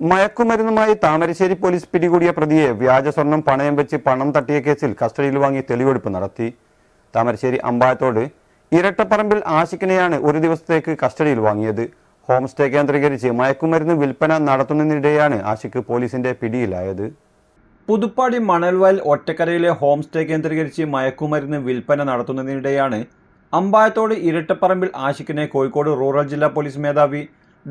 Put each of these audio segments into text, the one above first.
മയക്കുമരുന്നുമായി Thamarassery police പിടികൂടിയ പ്രതിയെ വ്യാജ സ്വർണം പണയം വെച്ച് പണം തട്ടിയ കേസിൽ കസ്റ്റഡിയിൽ വാങ്ങി തെളിവെടുപ്പ് നടത്തി. താമരശ്ശേരി അമ്പായത്തോട് ഇരട്ടപ്പറമ്പിൽ ആശിക്കിനെയാണ് ഒരു ദിവസത്തേക്ക് കസ്റ്റഡിയിൽ വാങ്ങിയത്. ഹോം സ്റ്റേ കേന്ദ്രീകരിച്ച് മയക്കുമരുന്ന് വിൽപ്പന നടത്തുന്നതിനിടെയാണ് ആശിക്ക് പോലീസിന്റെ പിടിയിലായത്. പുതുപ്പാടി മണൽവയൽ ഒറ്റക്കരയിലെ ഹോം സ്റ്റേ കേന്ദ്രീകരിച്ച് മയക്കുമരുന്ന് വിൽപ്പന നടത്തുന്നതിനിടെയാണ് അമ്പായത്തോട് ഇരട്ടപ്പറമ്പിൽ ആശിക്കിനെ കോഴിക്കോട് റൂറൽ ജില്ലാ പോലീസ് മേധാവി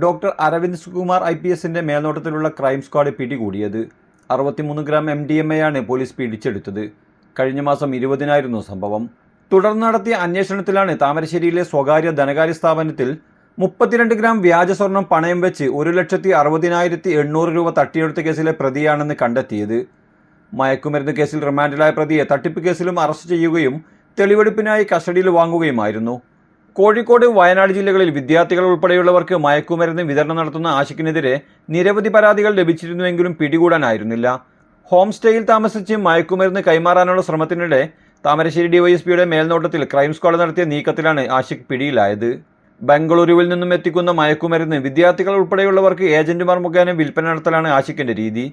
doctor Aravind Sukumar I P എസിന്റെ മേൽനോട്ടത്തിലുള്ള ക്രൈം സ്ക്വാഡ് പിടികൂടിയത്. അറുപത്തിമൂന്ന് gram M D M A ആണ് പോലീസ് പിടിച്ചെടുത്തത്. കഴിഞ്ഞ മാസം ഇരുപതിനായിരുന്നു സംഭവം. തുടർന്ന് നടത്തിയ അന്വേഷണത്തിലാണ് താമരശ്ശേരിയിലെ സ്വകാര്യ ധനകാര്യ സ്ഥാപനത്തിൽ മുപ്പത്തിരണ്ട് ഗ്രാം വ്യാജ സ്വർണം പണയം വെച്ച് ഒരു ലക്ഷത്തി അറുപതിനായിരത്തി എണ്ണൂറ് രൂപ തട്ടിയെടുത്ത കേസിലെ പ്രതിയാണെന്ന് കണ്ടെത്തിയത്. മയക്കുമരുന്ന് കേസിൽ റിമാൻഡിലായ പ്രതിയെ തട്ടിപ്പ് കേസിലും അറസ്റ്റ് ചെയ്യുകയും തെളിവെടുപ്പിനായി കസ്റ്റഡിയിൽ വാങ്ങുകയുമായിരുന്നു. കോഴിക്കോട് വയനാട് ജില്ലകളിൽ വിദ്യാർത്ഥികൾ ഉൾപ്പെടെയുള്ളവർക്ക് മയക്കുമരുന്ന് വിതരണം നടത്തുന്ന ആശിക്കിനെതിരെ നിരവധി പരാതികൾ ലഭിച്ചിരുന്നുവെങ്കിലും പിടികൂടാനായിരുന്നില്ല. ഹോം സ്റ്റേയിൽ താമസിച്ച് മയക്കുമരുന്ന് കൈമാറാനുള്ള ശ്രമത്തിനിടെ താമരശ്ശേരി ഡിവൈഎസ്പിയുടെ മേൽനോട്ടത്തിൽ ക്രൈം സ്ക്വാഡ് നടത്തിയ നീക്കത്തിലാണ് ആഷിഖ് പിടിയിലായത്. ബംഗളൂരുവിൽ നിന്നും എത്തിക്കുന്ന മയക്കുമരുന്ന് വിദ്യാർത്ഥികൾ ഉൾപ്പെടെയുള്ളവർക്ക് ഏജന്റുമാർ മുഖേന വിൽപ്പന നടത്തലാണ് ആഷിഖിന്റെ രീതി.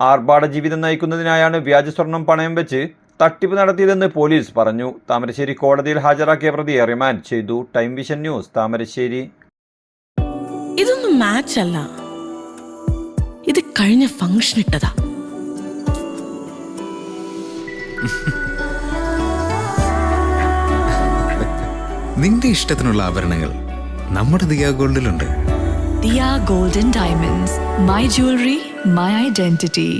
ആർഭാട ജീവിതം നയിക്കുന്നതിനായാണ് വ്യാജ സ്വർണം പണയം വെച്ച് തട്ടിപ്പ് നടത്തിയതെന്ന് പോലീസ് പറഞ്ഞു. താമരശ്ശേരി കോടതിയിൽ ഹാജരാക്കിയ പ്രതിയെ റിമാൻഡ് ചെയ്തു. Time vision news Thamarassery. ഇതൊന്നും മാച്ച് അല്ല. ഇത് കഴിഞ്ഞ ഫംഗ്ഷൻ ഇട്ടതാ. നിന്റെ ഇഷ്ടത്തിനുള്ള ആഭരണങ്ങൾ നമ്മുടെ Diya ഗോൾഡിലുണ്ട്. Diya golden diamonds my jewellery my identity.